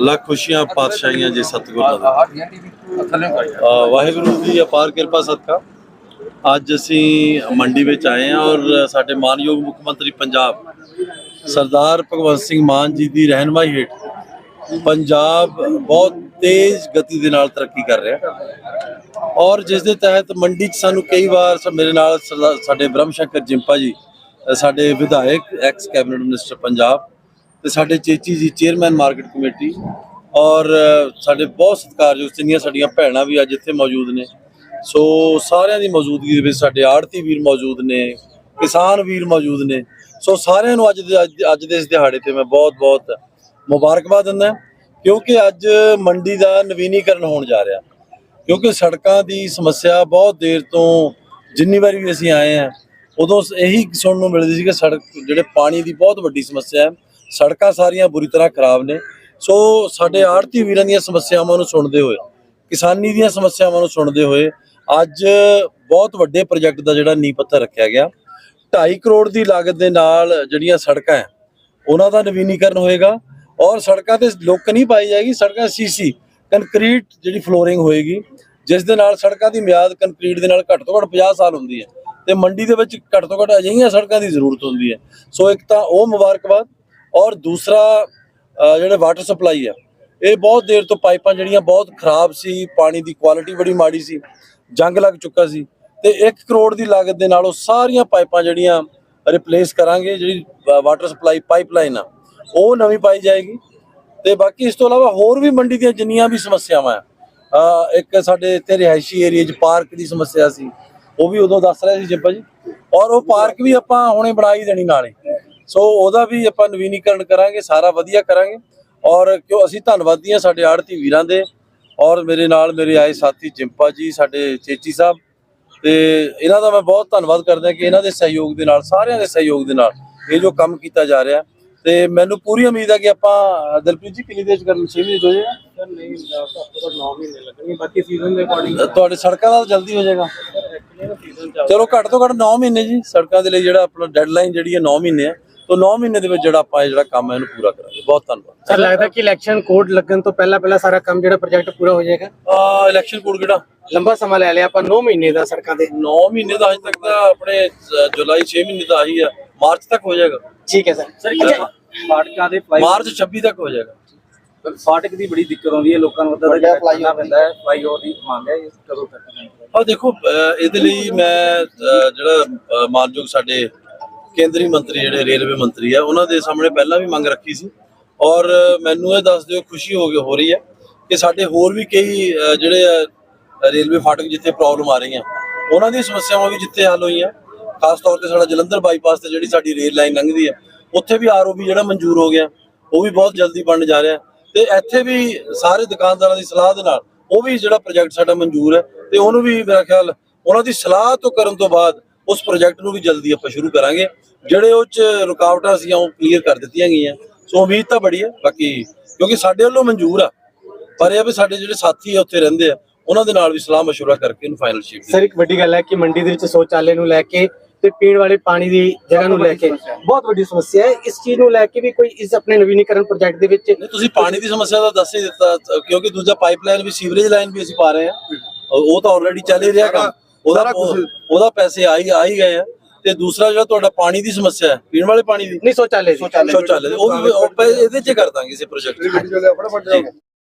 ਲੱਖ ਖੁਸ਼ੀਆਂ ਪਾਤਸ਼ਾਹੀਆਂ ਜੀ ਸਤਿਗੁਰਾਂ ਦਾ। ਵਾਹਿਗੁਰੂ ਦੀ ਅਪਾਰ ਕਿਰਪਾ ਸਦਕਾ। ਅੱਜ ਅਸੀਂ ਮੰਡੀ ਵਿੱਚ ਆਏ ਹਾਂ ਔਰ ਸਾਡੇ ਮਾਨਯੋਗ ਮੁੱਖ ਮੰਤਰੀ ਪੰਜਾਬ ਸਰਦਾਰ ਭਗਵੰਤ ਸਿੰਘ ਮਾਨ ਜੀ ਦੀ ਰਹਿਨਮਾਈ ਹੇਠ ਪੰਜਾਬ ਬਹੁਤ ਤੇਜ਼ ਗਤੀ ਦੇ ਨਾਲ ਤਰੱਕੀ ਕਰ ਰਿਹਾ ਔਰ ਜਿਸ ਦੇ ਤਹਿਤ ਮੰਡੀ 'ਚ ਸਾਨੂੰ ਕਈ ਵਾਰ ਮੇਰੇ ਨਾਲ ਸਰਦਾਰ- ਸਾਡੇ ਬ੍ਰਹਮ ਸ਼ੰਕਰ ਜਿੰਪਾ ਜੀ ਸਾਡੇ ਵਿਧਾਇਕ ਐਕਸ ਕੈਬਨਿਟ ਮਿਨਿਸਟਰ ਪੰਜਾਬ ਤੇ ਸਾਡੇ ਚੇਚੀ ਜੀ ਚੇਅਰਮੈਨ ਮਾਰਕੀਟ ਕਮੇਟੀ ਔਰ ਸਾਡੇ ਬਹੁਤ ਸਤਿਕਾਰਯੋਗ ਜਿੰਨੀਆਂ ਸਾਡੀਆਂ ਭੈਣਾਂ ਵੀ ਅੱਜ ਇੱਥੇ ਮੌਜੂਦ ਨੇ। ਸੋ ਸਾਰਿਆਂ ਦੀ ਮੌਜੂਦਗੀ ਦੇ ਵਿੱਚ ਸਾਡੇ ਆੜਤੀ ਵੀਰ ਮੌਜੂਦ ਨੇ, ਕਿਸਾਨ ਵੀਰ ਮੌਜੂਦ ਨੇ। ਸੋ ਸਾਰਿਆਂ ਨੂੰ ਅੱਜ ਦੇ, ਅੱਜ- ਅੱਜ ਦੇ ਇਸ ਦਿਹਾੜੇ ਤੇ ਮੈਂ ਬਹੁਤ ਬਹੁਤ ਮੁਬਾਰਕਬਾਦ ਦਿੰਦਾ ਕਿਉਂਕਿ ਅੱਜ ਮੰਡੀ ਦਾ ਨਵੀਨੀਕਰਨ ਹੋਣ ਜਾ ਰਿਹਾ। ਕਿਉਂਕਿ ਸੜਕਾਂ ਦੀ ਸਮੱਸਿਆ ਬਹੁਤ ਦੇਰ ਤੋਂ ਜਿੰਨੀ ਵਾਰੀ ਵੀ ਅਸੀਂ ਆਏ ਆ ਉਦੋਂ ਇਹੀ ਸੁਣਨ ਨੂੰ ਮਿਲਦੀ ਸੀ ਕਿ ਸੜਕ, ਜਿਹੜੇ ਪਾਣੀ ਦੀ ਬਹੁਤ ਵੱਡੀ ਸਮੱਸਿਆ ਹੈ ਸੜਕਾਂ ਸਾਰੀਆਂ ਬੁਰੀ ਤਰ੍ਹਾਂ ਖਰਾਬ ਨੇ। ਸੋ ਸਾਡੇ ਆੜਤੀ ਵੀਰਾਂ ਦੀਆਂ ਸਮੱਸਿਆਵਾਂ ਨੂੰ ਸੁਣਦੇ ਹੋਏ, ਕਿਸਾਨੀ ਦੀਆਂ ਸਮੱਸਿਆਵਾਂ ਨੂੰ ਸੁਣਦੇ ਹੋਏ ਅੱਜ ਬਹੁਤ ਵੱਡੇ ਪ੍ਰੋਜੈਕਟ ਦਾ ਜਿਹੜਾ ਨੀਂਹ ਪੱਥਰ ਰੱਖਿਆ ਗਿਆ। 2.5 ਕਰੋੜ ਦੀ ਲਾਗਤ ਦੇ ਨਾਲ ਜਿਹੜੀਆਂ ਸੜਕਾਂ ਹੈ, ਉਹਨਾਂ ਦਾ ਨਵੀਨੀਕਰਨ ਹੋਏਗਾ ਔਰ ਸੜਕਾਂ ਤੇ ਲੋਕ ਨਹੀਂ ਪਾਈ ਜਾਏਗੀ, ਸੜਕਾਂ ਸੀਸੀ, ਕੰਕਰੀਟ ਜਿਹੜੀ ਫਲੋਰਿੰਗ ਹੋਏਗੀ, ਜਿਸ ਦੇ ਨਾਲ ਸੜਕਾਂ ਦੀ ਮਿਆਦ ਕੰਕਰੀਟ ਦੇ ਨਾਲ ਘੱਟ ਤੋਂ ਘੱਟ 50 ਸਾਲ ਹੁੰਦੀ ਹੈ ਤੇ ਮੰਡੀ ਦੇ ਵਿੱਚ ਘੱਟ ਤੋਂ ਘੱਟ ਅਜਿਹੀਆਂ ਸੜਕਾਂ ਦੀ ਜ਼ਰੂਰਤ ਹੁੰਦੀ ਹੈ। ਸੋ ਇੱਕ ਤਾਂ ਉਹ ਮੁਬਾਰਕਬਾਦ ਔਰ ਦੂਸਰਾ ਜਿਹੜਾ ਵਾਟਰ ਸਪਲਾਈ ਆ, ਇਹ ਬਹੁਤ ਦੇਰ ਤੋਂ ਪਾਈਪਾਂ ਜਿਹੜੀਆਂ ਬਹੁਤ ਖਰਾਬ ਸੀ, ਪਾਣੀ ਦੀ ਕੁਆਲਿਟੀ ਬੜੀ ਮਾੜੀ ਸੀ, ਜੰਗ ਲੱਗ ਚੁੱਕਾ ਸੀ ਤੇ 1 ਕਰੋੜ ਦੀ ਲਾਗਤ ਦੇ ਨਾਲ ਉਹ ਸਾਰੀਆਂ ਪਾਈਪਾਂ ਜਿਹੜੀਆਂ ਰਿਪਲੇਸ ਕਰਾਂਗੇ, ਜਿਹੜੀ ਵਾਟਰ ਸਪਲਾਈ ਪਾਈਪਲਾਈਨ ਆ, ਉਹ ਨਵੀਂ ਪਾਈ ਜਾਏਗੀ ਤੇ ਬਾਕੀ ਇਸ ਤੋਂ ਇਲਾਵਾ ਹੋਰ ਵੀ ਮੰਡੀ ਦੀਆਂ ਜਿੰਨੀਆਂ ਵੀ ਸਮੱਸਿਆਵਾਂ ਆ ਇੱਕ ਸਾਡੇ ਇੱਥੇ ਰਿਹਾਇਸ਼ੀ ਏਰੀਆ 'ਚ ਪਾਰਕ ਦੀ ਸਮੱਸਿਆ ਸੀ, ਉਹ ਵੀ ਉਦੋਂ ਦੱਸ ਰਿਹਾ ਸੀ ਜਿੱਪਾ ਜੀ, ਔਰ ਉਹ ਪਾਰਕ ਵੀ ਆਪਾਂ ਹੁਣੇ ਬਣਾਈ ਦੇਣੀ ਨਾਲੇ। ਸੋ ਉਹਦਾ ਵੀ ਆਪਾਂ ਨਵੀਨੀਕਰਨ ਕਰਾਂਗੇ ਸਾਰਾ ਵਧੀਆ ਕਰਾਂਗੇ। ਔਰ ਕਿਉਂ ਅਸੀਂ ਧੰਨਵਾਦੀ ਹਾਂ ਸਾਡੇ ਆੜਤੀ ਵੀਰਾਂ ਦੇ। ਔਰ ਮੇਰੇ ਨਾਲ ਮੇਰੇ ਆਏ ਸਾਥੀ ਜਿੰਪਾ ਜੀ ਸਾਡੇ ਚੇਚੀ ਸਾਹਿਬ। ਤੇ ਇਹਨਾਂ ਦਾ ਮੈਂ ਬਹੁਤ ਧੰਨਵਾਦ ਕਰਦਾ ਕਿ ਇਹਨਾਂ ਦੇ ਸਹਿਯੋਗ ਦੇ ਨਾਲ ਸਾਰਿਆਂ ਦੇ ਸਹਿਯੋਗ ਦੇ ਨਾਲ ਇਹ ਜੋ ਕੰਮ ਕੀਤਾ ਜਾ ਰਿਹਾ। ਤੇ ਮੈਨੂੰ ਪੂਰੀ ਉਮੀਦ ਹੈ ਕਿ ਆਪਾਂ ਦਿਲਪ੍ਰੀਤ ਜੀ ਕਿੰਨੀ ਦੇਰ ਕਰਨ? 6 ਮਹੀਨੇ ਹੋ ਜਾਏਗਾ? ਸਰ ਨਹੀਂ ਘੱਟੋ ਘੱਟ 9 ਮਹੀਨੇ ਲੱਗਣਗੇ ਬਾਕੀ ਸੀਜ਼ਨ ਦੇ ਅਕੋਰਡਿੰਗ ਤੁਹਾਡੇ ਸੜਕਾਂ ਦਾ ਜਲਦੀ ਹੋ ਜਾਏਗਾ। ਚਲੋ ਘੱਟ ਤੋਂ ਘੱਟ 9 ਮਹੀਨੇ ਜੀ। ਸੜਕਾਂ ਦੇ ਲਈ ਜਿਹੜਾ ਆਪਣਾ ਡੈਡਲਾਈਨ ਜਿਹੜੀ ਹੈ 9 ਮਹੀਨੇ ਹੈ। ਤੋਂ 9 ਮਹੀਨੇ ਦੇ ਵਿੱਚ ਜਿਹੜਾ ਆਪਾਂ ਇਹ ਜਿਹੜਾ ਕੰਮ ਹੈ ਇਹਨੂੰ ਪੂਰਾ ਕਰਾਂਗੇ। ਬਹੁਤ ਧੰਨਵਾਦ। ਸਰ ਲੱਗਦਾ ਕਿ ਇਲੈਕਸ਼ਨ ਕੋਡ ਲੱਗਣ ਤੋਂ ਪਹਿਲਾਂ ਪਹਿਲਾਂ ਸਾਰਾ ਕੰਮ ਜਿਹੜਾ ਪ੍ਰੋਜੈਕਟ ਪੂਰਾ ਹੋ ਜਾਏਗਾ? ਆ ਇਲੈਕਸ਼ਨ ਕੋਡ ਕਿਹੜਾ? ਲੰਬਾ ਸਮਾਂ ਲੈ ਲਿਆ ਆਪਾਂ 9 ਮਹੀਨੇ ਦਾ ਸੜਕਾਂ ਦੇ 9 ਮਹੀਨੇ ਦਾ ਅਜੇ ਤੱਕ ਤਾਂ ਆਪਣੇ ਜ- ਜੁਲਾਈ 6 ਮਹੀਨੇ ਦਾ ਆਹੀ ਹੈ ਮਾਰਚ ਤੱਕ ਹੋ ਜਾਏਗਾ। ਠੀਕ ਹੈ ਸਰ। ਅੱਛਾ, ਫਾਟਕਾਂ ਦੇ ਫਲਾਈ ਮਾਰਚ 26 ਤੱਕ ਹੋ ਜਾਏਗਾ। ਫਾਟਕ ਦੀ ਬੜੀ ਦਿੱਕਤ ਆਉਂਦੀ ਹੈ ਲੋਕਾਂ ਨੂੰ ਉਹਦਾ ਜਿਹੜਾ ਕਰਨਾ ਪੈਂਦਾ ਹੈ ਫਲਾਈ ਓਵਰ ਦੀ ਮੰਗ ਹੈ ਇਸ ਕਦੋਂ ਤੱਕ ਬਣੇਗਾ? ਆ ਦੇਖੋ ਅਹ ਇਹਦੇ ਲਈ ਮੈਂ ਅਹ ਜਿਹੜਾ ਅਹ ਮਾਨਯੋਗ ਸਾਡੇ ਕੇਂਦਰੀ ਮੰਤਰੀ ਜਿਹੜੇ ਰੇਲਵੇ ਮੰਤਰੀ ਆ, ਉਹਨਾਂ ਦੇ ਸਾਹਮਣੇ ਪਹਿਲਾਂ ਵੀ ਮੰਗ ਰੱਖੀ ਸੀ। ਔਰ ਮੈਨੂੰ ਇਹ ਦੱਸ ਦਿਓ, ਖੁਸ਼ੀ ਹੋ ਗਈ ਹੋ ਰਹੀ ਹੈ ਕਿ ਸਾਡੇ ਹੋਰ ਵੀ ਕਈ ਜਿਹੜੇ ਰੇਲਵੇ ਫਾਟਕ ਜਿੱਥੇ ਪ੍ਰੋਬਲਮ ਆ ਰਹੀਆਂ, ਉਹਨਾਂ ਦੀਆਂ ਸਮੱਸਿਆਵਾਂ ਵੀ ਜਿੱਥੇ ਹੱਲ ਹੋਈਆਂ। ਖਾਸ ਤੌਰ ਤੇ ਸਾਡਾ ਜਲੰਧਰ ਬਾਈਪਾਸ ਤੇ ਜਿਹੜੀ ਸਾਡੀ ਰੇਲ ਲਾਈਨ ਲੰਘਦੀ ਹੈ ਉੱਥੇ ਵੀ ਆਰਓਬੀ ਜਿਹੜਾ ਮਨਜ਼ੂਰ ਹੋ ਗਿਆ, ਉਹ ਵੀ ਬਹੁਤ ਜਲਦੀ ਬਣਨ ਜਾ ਰਿਹਾ। ਤੇ ਇੱਥੇ ਵੀ ਸਾਰੇ ਦੁਕਾਨਦਾਰਾਂ ਦੀ ਸਲਾਹ ਦੇ ਨਾਲ, ਉਹ ਵੀ ਜਿਹੜਾ ਪ੍ਰੋਜੈਕਟ ਸਾਡਾ ਮਨਜ਼ੂਰ ਹੈ, ਤੇ ਉਹਨੂੰ ਵੀ ਮੇਰਾ ਖਿਆਲ, ਉਹਨਾਂ ਦੀ ਸਲਾਹ ਤੋਂ ਕਰਨ ਤੋਂ ਬਾਅਦ ਉਸ ਪ੍ਰੋਜੈਕਟ ਨੂੰ ਵੀ ਜਲਦੀ ਆਪਾਂ ਸ਼ੁਰੂ ਕਰਾਂਗੇ ਜਿਹੜੇ ਉਹ ਚ ਰੁਕਾਵਟਾਂ ਸੀ ਉਹ ਕਲੀਅਰ ਕਰ ਦਿੱਤੀਆਂ ਗਈਆਂ ਸੋ ਉਮੀਦ ਤਾਂ ਬੜੀ ਹੈ ਬਾਕੀ ਕਿਉਂਕਿ ਸਾਡੇ ਵੱਲੋਂ ਮਨਜ਼ੂਰ ਆ ਪਰ ਇਹ ਆ ਵੀ ਸਾਡੇ ਜਿਹੜੇ ਸਾਥੀ ਆ ਉੱਥੇ ਰਹਿੰਦੇ ਆ ਉਹਨਾਂ ਦੇ ਨਾਲ ਵੀ ਸਲਾਹ مشورہ ਕਰਕੇ ਇਹਨੂੰ ਫਾਈਨਲ ਸ਼ੇਪ ਸਰ ਇੱਕ ਵੱਡੀ ਗੱਲ ਹੈ ਕਿ ਮੰਡੀ ਦੇ ਵਿੱਚ ਸ਼ੌਚਾਲੇ ਨੂੰ ਲੈ ਕੇ ਤੇ ਪੀਣ ਵਾਲੇ ਪਾਣੀ ਦੀ ਜਗ੍ਹਾ ਨੂੰ ਲੈ ਕੇ ਬਹੁਤ ਵੱਡੀ ਸਮੱਸਿਆ ਹੈ ਇਸ ਚੀਜ਼ ਨੂੰ ਲੈ ਕੇ ਵੀ ਕੋਈ ਇਸ ਆਪਣੇ ਨਵੀਨੀਕਰਨ ਪ੍ਰੋਜੈਕਟ ਦੇ ਵਿੱਚ ਨਹੀਂ ਤੁਸੀਂ ਪਾਣੀ ਦੀ ਸਮੱਸਿਆ ਦਾ ਦੱਸ ਹੀ ਦਿੱਤਾ ਅ, ਕਿਉਂਕਿ ਦੂਜਾ ਪਾਈਪਲਾਈਨ ਵੀ ਸੀਵਰੇਜ ਲਾਈਨ ਵੀ ਅਸੀਂ ਪਾ ਰਹੇ ਆ ਉਹ ਤਾਂ ਆਲਰੇਡੀ ਚੱਲ ਹੀ ਰਿਹਾ ਕੰਮ ਉਹਦਾ ਉਹਦਾ ਪੈਸੇ ਆ ਹੀ ਆ ਹੀ ਗਏ ਆ। ਤੇ ਦੂਸਰਾ ਜਿਹੜਾ ਤੁਹਾਡਾ ਪਾਣੀ ਦੀ ਸਮੱਸਿਆ ਹੈ ਪੀਣ ਵਾਲੇ ਪਾਣੀ ਦੀ? ਨਹੀਂ ਸ਼ੌਚਾਲੇ ਦੀ ਸ਼ੌਚਾਲੇ। ਉਹ ਵੀ ਉਹ ਪੈ- ਇਹਦੇ ਚ ਕਰ ਦਾਂਗੇ ਇਸੇ ਪ੍ਰੋਜੈਕਟ